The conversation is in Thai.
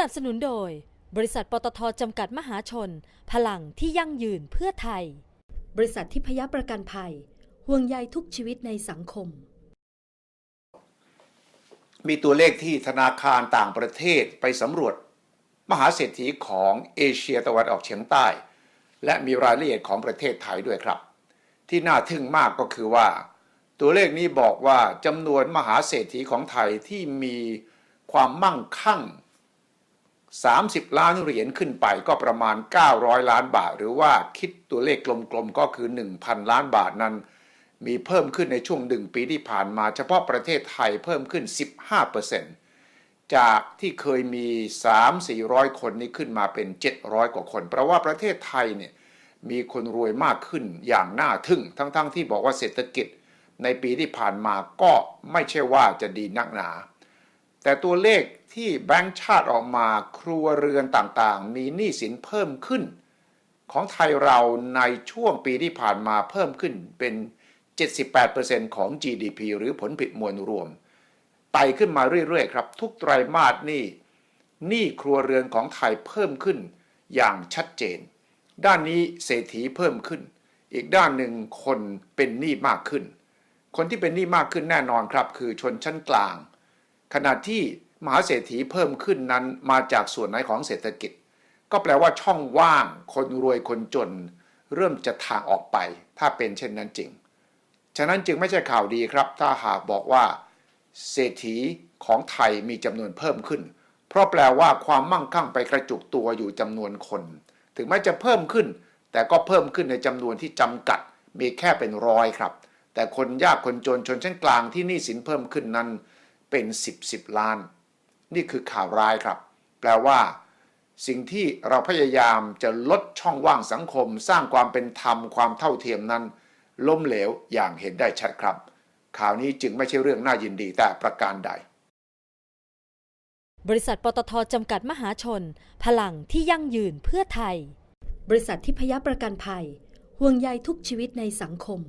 นับสนุนโดย บริษัทปตทจำกัดมหาชน พลังที่ยั่งยืนเพื่อไทย บริษัทที่พยประกันภัย ห่วงใยทุกชีวิตในสังคม มีตัวเลขที่ธนาคารต่างประเทศไปสำรวจ มหาเศรษฐีของเอเชียตะวันออกเฉียงใต้ และมีรายละเอียดของประเทศไทยด้วยครับ ที่น่าทึ่งมากก็คือว่า ตัวเลขนี้บอกว่าจำนวนมหาเศรษฐีของไทยที่มีความมั่งคั่ง 30 ล้านเหรียญขึ้นไปก็ประมาณ 900 ล้านบาท หรือว่าคิดตัวเลขกลมๆก็คือ 1,000 ล้านบาทนั้น มีเพิ่มขึ้นในช่วงหนึ่งปีที่ผ่านมา เฉพาะประเทศไทยเพิ่มขึ้น 15%จากที่เคยมี 3-400 คนนี้ขึ้นมาเป็น 700 กว่าคน เพราะว่าประเทศไทยเนี่ยมีคนรวยมากขึ้นอย่างน่าทึ่ง ทั้งๆทที่บอกว่าเศรษฐกิจในปีที่ผ่านมาก็ไม่ใช่ว่าจะดีนักหนา แต่ตัวเลขที่แบงก์ชาติออกมาครัวเรือนต่างๆ มีหนี้สินเพิ่มขึ้น ของไทยเราในช่วงปีที่ผ่านมาเพิ่มขึ้นเป็น 78%ของ GDP หรือผลผลิตมวลรวมไต่ขึ้นมาเรื่อยๆครับ ทุกไตรมาสนี่หนี้ครัวเรือนของไทยเพิ่มขึ้นอย่างชัดเจน ด้านนี้เศรษฐีเพิ่มขึ้น อีกด้านหนึ่งคนเป็นหนี้มากขึ้น คนที่เป็นหนี้มากขึ้นแน่นอนครับ คือชนชั้นกลาง ขณะที่มหาเศรษฐีเพิ่มขึ้นนั้นมาจากส่วนไหนของเศรษฐกิจ ก็แปลว่าช่องว่างคนรวยคนจน เริ่มจะทางออกไป ถ้าเป็นเช่นนั้นจริง ฉะนั้นจึงไม่ใช่ข่าวดีครับ ถ้าหากบอกว่า เศรษฐีของไทยมีจำนวนเพิ่มขึ้น เพราะแปลว่าความมั่งคั่งไปกระจุกตัวอยู่จำนวนคน ถึงแม้จะเพิ่มขึ้น แต่ก็เพิ่มขึ้นในจำนวนที่จำกัด มีแค่เป็นร้อยครับ แต่คนยากคนจนชนชั้นกลางที่หนี้สินเพิ่มขึ้นนั้น เป็น 10 10 ล้าน นี่คือข่าวร้ายครับ แปลว่า สิ่งที่เราพยายามจะลดช่องว่างสังคม สร้างความเป็นธรรมความเท่าเทียมนั้น ล้มเหลวอย่างเห็นได้ชัดครับ ข่าวนี้จึงไม่ใช่เรื่องน่ายินดีแต่ประการใด บริษัทปตทจำกัดมหาชน พลังที่ยั่งยืนเพื่อไทย บริษัทที่พยประกันภัย ห่วงใยทุกชีวิตในสังคม